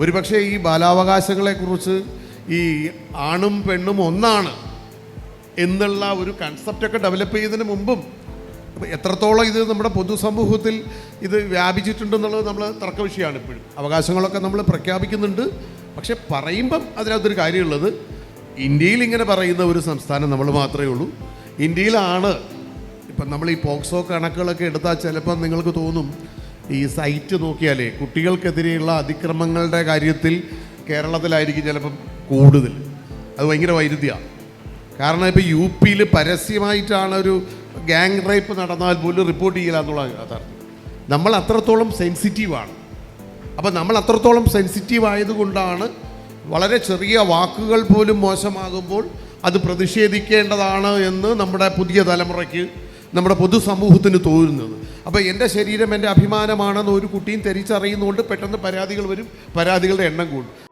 ഒരുപക്ഷെ ഈ ബാലാവകാശങ്ങളെക്കുറിച്ച് ഈ ആണും പെണ്ണും ഒന്നാണ് എന്നുള്ള ഒരു കൺസെപ്റ്റൊക്കെ ഡെവലപ്പ് ചെയ്തതിന് മുമ്പും എത്രത്തോളം ഇത് നമ്മുടെ പൊതുസമൂഹത്തിൽ ഇത് വ്യാപിച്ചിട്ടുണ്ടെന്നുള്ളത് നമ്മൾ തർക്ക വിഷയമാണ് ഇപ്പോഴും. അവകാശങ്ങളൊക്കെ നമ്മൾ പ്രഖ്യാപിക്കുന്നുണ്ട്. പക്ഷെ പറയുമ്പം അതിനകത്തൊരു കാര്യമുള്ളത് ഇന്ത്യയിൽ ഇങ്ങനെ പറയുന്ന ഒരു സംസ്ഥാനം നമ്മൾ മാത്രമേ ഉള്ളൂ. ഇന്ത്യയിലാണ് ഇപ്പം നമ്മൾ ഈ പോക്സോ കണക്കുകളൊക്കെ എടുത്താൽ ചിലപ്പം നിങ്ങൾക്ക് തോന്നും ഈ സൈറ്റ് നോക്കിയാലേ കുട്ടികൾക്കെതിരെയുള്ള അതിക്രമങ്ങളുടെ കാര്യത്തിൽ കേരളത്തിലായിരിക്കും ചിലപ്പം കൂടുതൽ. അത് ഭയങ്കര വൈരുദ്ധ്യമാണ് കാരണം ഇപ്പോൾ യു പിയിൽ പരസ്യമായിട്ടാണ് ഒരു ഗാങ് റേപ്പ് നടന്നാൽ പോലും റിപ്പോർട്ട് ചെയ്യില്ല എന്നുള്ള യാഥാർത്ഥ്യം നമ്മൾ അത്രത്തോളം സെൻസിറ്റീവാണ് അപ്പം നമ്മൾ അത്രത്തോളം സെൻസിറ്റീവ് ആയതുകൊണ്ടാണ് വളരെ ചെറിയ വാക്കുകൾ പോലും മോശമാകുമ്പോൾ അത് പ്രതിഷേധിക്കേണ്ടതാണ് എന്ന് നമ്മുടെ പുതിയ തലമുറയ്ക്ക് നമ്മുടെ പൊതുസമൂഹത്തിന് തോന്നുന്നത്. അപ്പോൾ എന്റെ ശരീരം എന്റെ അഭിമാനമാണെന്ന് ഒരു കുട്ടിയും തിരിച്ചറിയുന്നതുകൊണ്ട് പെട്ടെന്ന് പരാതികൾ വരും പരാതികളുടെ എണ്ണം കൂടും.